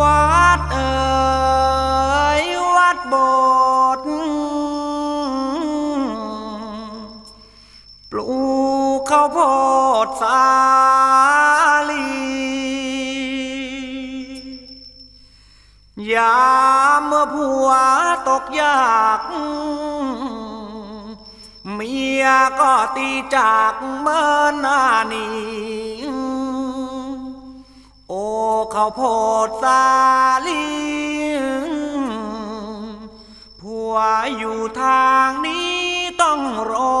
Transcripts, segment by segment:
วัดเอ่ยวัดโบสถ์ปลูกข้าวโพดสาลี ยามเมื่อผัวตกยากเมียก็ตีจากเมื่อนานี้ โอ้ข้าโพดสาลีผัวอยู่ทางนี้ต้องรอ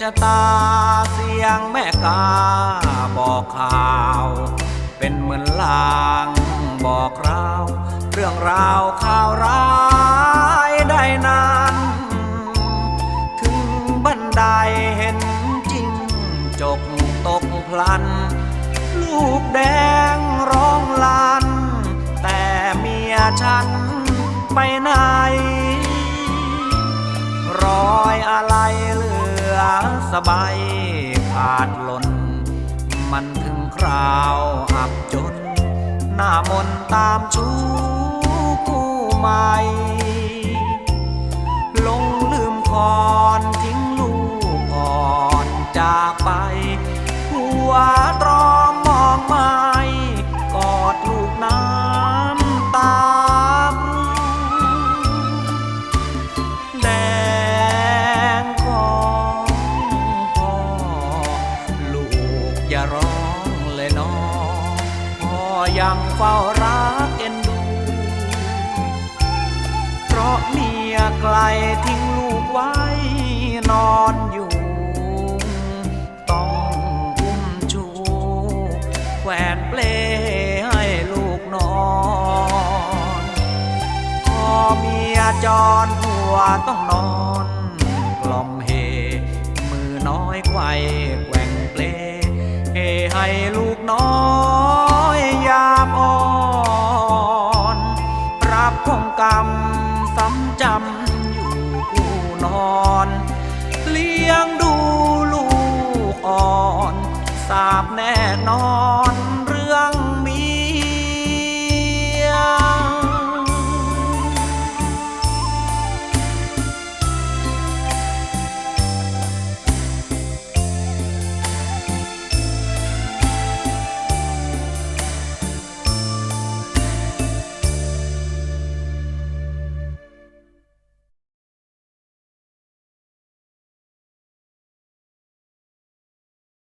ชะตาเสียงแม่กาบอกข่าว เป็นเหมือนลางบอกราวเรื่องราวข่าวร้ายได้นานถึงบันไดเห็นจริงจกตกพลัน ลูกแดงร้องลาน แต่เมียฉันไปไหน รอยอะไรเลื สบายขาดหล่น มันถึงคราวอับจน หน้ามนตามชูกู้ใหม่ลง อย่าร้องเลยน้องพ่อยังเฝ้ารักเอ็นดู เพราะเมียไกลทิ้งลูกไว้นอนอยู่ ต้องอุ้มชูแขวนเปลให้ลูกนอนพอเมียจรผัวต้อง ให้ลูกน้อยยามอ่อนรับของกรรมซ้ำจำอยู่คู่นอน เลี้ยงดูลูกอ่อน สาบแน่นอน